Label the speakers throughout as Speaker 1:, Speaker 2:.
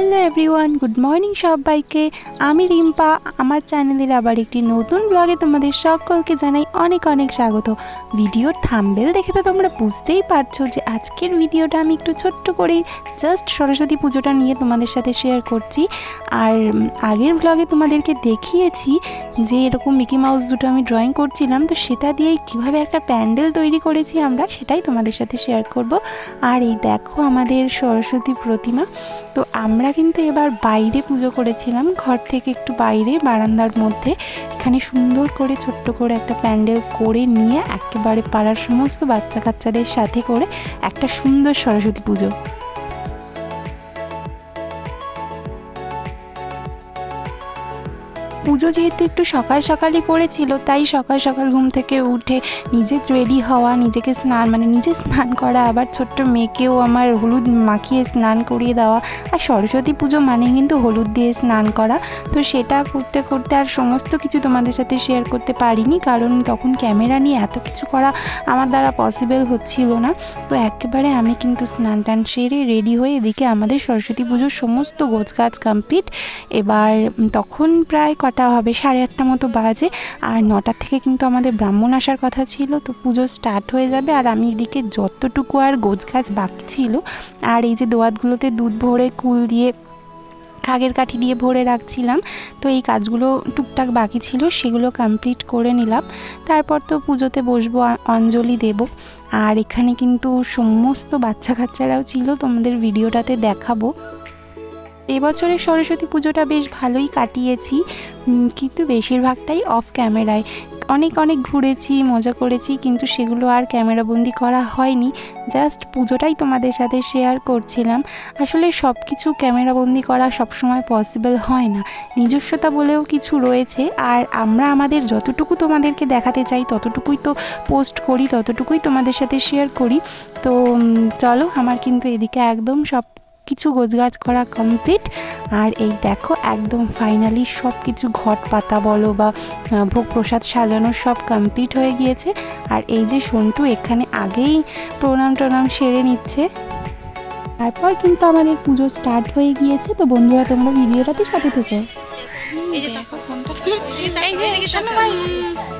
Speaker 1: Hello everyone, good morning সবাইকে। আমি রিম্পা, আমার চ্যানেলের আবার একটি নতুন ব্লগে তোমাদের সকলকে জানাই অনেক অনেক স্বাগত। ভিডিওর থাম্বেল দেখে তো তোমরা বুঝতেই পারছ যে আজকের ভিডিওটা আমি একটু ছোট্ট করে জাস্ট সরস্বতী পুজোটা নিয়ে তোমাদের সাথে শেয়ার করছি। আর আগের ব্লগে তোমাদেরকে দেখিয়েছি যে এরকম মিকি মাউস দুটো আমি ড্রয়িং করছিলাম, তো সেটা দিয়েই কীভাবে একটা প্যান্ডেল তৈরি করেছি আমরা সেটাই তোমাদের সাথে শেয়ার করব। আর এই দেখো আমাদের সরস্বতী প্রতিমা, তো আমরা কিন্তু এবার বাইরে পুজো করেছিলাম। ঘর থেকে একটু বাইরে, বারান্দার মধ্যে। এখানে সুন্দর করে ছোট্ট করে একটা প্যান্ডেল করে নিয়ে একেবারে পাড়ার সমস্ত বাচ্চা কাচ্চাদের সাথে করে একটা সুন্দর সরস্বতী পুজো। পুজো যেহেতু একটু সকাল সকালই পড়েছিল, তাই সকাল সকাল ঘুম থেকে উঠে নিজে রেডি হওয়া, নিজেকে স্নান মানে নিজে স্নান করা, আবার ছোট্ট মেয়েকেও আমার হলুদ মাখিয়ে স্নান করিয়ে দেওয়া আর সরস্বতী পুজো মানে কিন্তু হলুদ দিয়ে স্নান করা। তো সেটা করতে করতে আর সমস্ত কিছু তোমাদের সাথে শেয়ার করতে পারিনি, কারণ তখন ক্যামেরা নিয়ে এত কিছু করা আমার দ্বারা পসিবল হচ্ছিল না। তো একেবারে আমি কিন্তু স্নান টান সেরে রেডি হয়ে এদিকে আমাদের সরস্বতী পুজোর সমস্ত গোছ গাছ কমপ্লিট এবার তখন প্রায় কটা হবে, সাড়ে আটটা মতো বাজে। আর নটার থেকে কিন্তু আমাদের ব্রাহ্মণ আসার কথা ছিল, তো পুজো স্টার্ট হয়ে যাবে। আর আমি এদিকে যতটুকু আর গোছ গাছ বাকি ছিল, আর এই যে দোয়াতগুলোতে দুধ ভরে, কুল দিয়ে, খাগের কাঠি দিয়ে ভরে রাখছিলাম, তো এই কাজগুলো টুকটাক বাকি ছিল, সেগুলো কমপ্লিট করে নিলাম। তারপর তো পুজোতে বসবো অঞ্জলি দেব। আর এখানে কিন্তু সমস্ত বাচ্চা কাচ্চারাও ছিল, তোমাদের ভিডিওটাতে দেখাবো। এবছরের সরস্বতী পুজোটা বেশ ভালোই কাটিয়েছি কিন্তু বেশিরভাগটাই অফ ক্যামেরায় অনেক অনেক ঘুরেছি, মজা করেছি, কিন্তু সেগুলো আর ক্যামেরাবন্দি করা হয়নি। জাস্ট পুজোটাই তোমাদের সাথে শেয়ার করছিলাম। আসলে সব কিছু ক্যামেরাবন্দি করা সবসময় পসিবল হয় না। নিজস্বতা বলেও কিছু রয়েছে, আর আমরা আমাদের যতটুকু তোমাদেরকে দেখাতে চাই, ততটুকুই তো পোস্ট করি, ততটুকুই তোমাদের সাথে শেয়ার করি। তো চলো, আমার কিন্তু এদিকে একদম সব কিছু গোছগাছ করা কমপ্লিট আর এই দেখো একদম ফাইনালি সব কিছু ঘট পাতা বলো বা ভোগ প্রসাদ সাজানো সব কমপ্লিট হয়ে গিয়েছে। আর এই যে সন্টু এখানে আগেই প্রণাম টনাম সেরে নিচ্ছে। তারপর কিন্তু আমাদের পুজো স্টার্ট হয়ে গিয়েছে। তো বন্ধুরা তোমরা ভিডিওটাতে সাথে থেকে।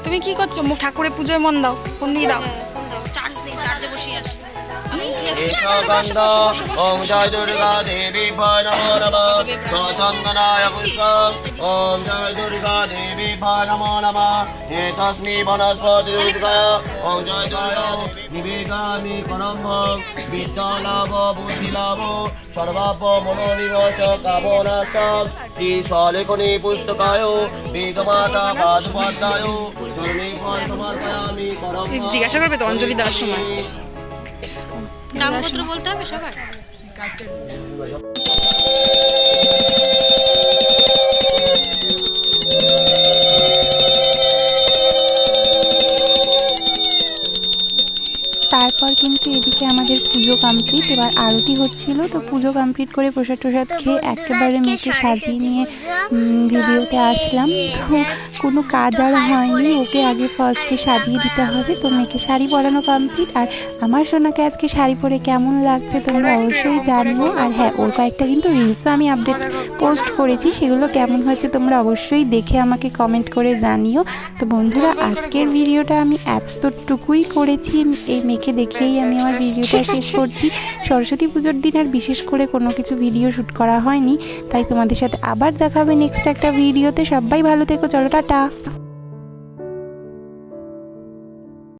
Speaker 2: তুমি কি করছ? মুখ ঠাকুরের পুজোয় মন দাও ফোন দিয়ে দাও।
Speaker 3: ঈশ্বরকান্ত ওম জয় দুর্গা দেবী নম নম চন্দনায় ওম জয় দুর্গা দেবী নম নম এতস্মি বনস্পতি দুর্গায় ওম জয় দুর্গা নিবেদামি পরম বিদ্যালাভ বুদ্ধিলাভ সর্বাপ মনোনিবাস কামনা শ্রী সলেখনী পুস্তকায় বিগমাতা
Speaker 2: জিজ্ঞাসা করবে তো অঞ্জলি দেওয়ার সময়।
Speaker 4: নামপত্র বলতে হবে সবার?
Speaker 1: আরতি হচ্ছিল তো পুজো কমপ্লিট করে প্রসাদ টসাদ খেয়ে একেবারে মেয়েকে সাজিয়ে নিয়ে ভিডিওতে আসলাম। তো কোনো কাজ আর হয়নি ওকে আগে ফার্স্টে সাজিয়ে দিতে হবে। তো মেয়েকে শাড়ি পরানো কমপ্লিট আর আমার সোনাকে আজকে শাড়ি পরে কেমন লাগছে তোমরা অবশ্যই জানিও। আর হ্যাঁ ওর কয়েকটা কিন্তু রিলসও আমি আপডেট পোস্ট করেছি। সেগুলো কেমন হয়েছে তোমরা অবশ্যই দেখে আমাকে কমেন্ট করে জানিও। তো বন্ধুরা আজকের ভিডিওটা আমি এতটুকুই করেছি। এই মেয়েকে দেখেই আমি আমার ভিডিওটা শেষ করছি। সরস্বতী পুজোর দিন আর বিশেষ করে কোনো কিছু ভিডিও শ্যুট করা হয়নি। তাই তোমাদের সাথে আবার দেখাবে নেক্সট একটা ভিডিওতে সবাই ভালো থেকো, চলো, টাটা।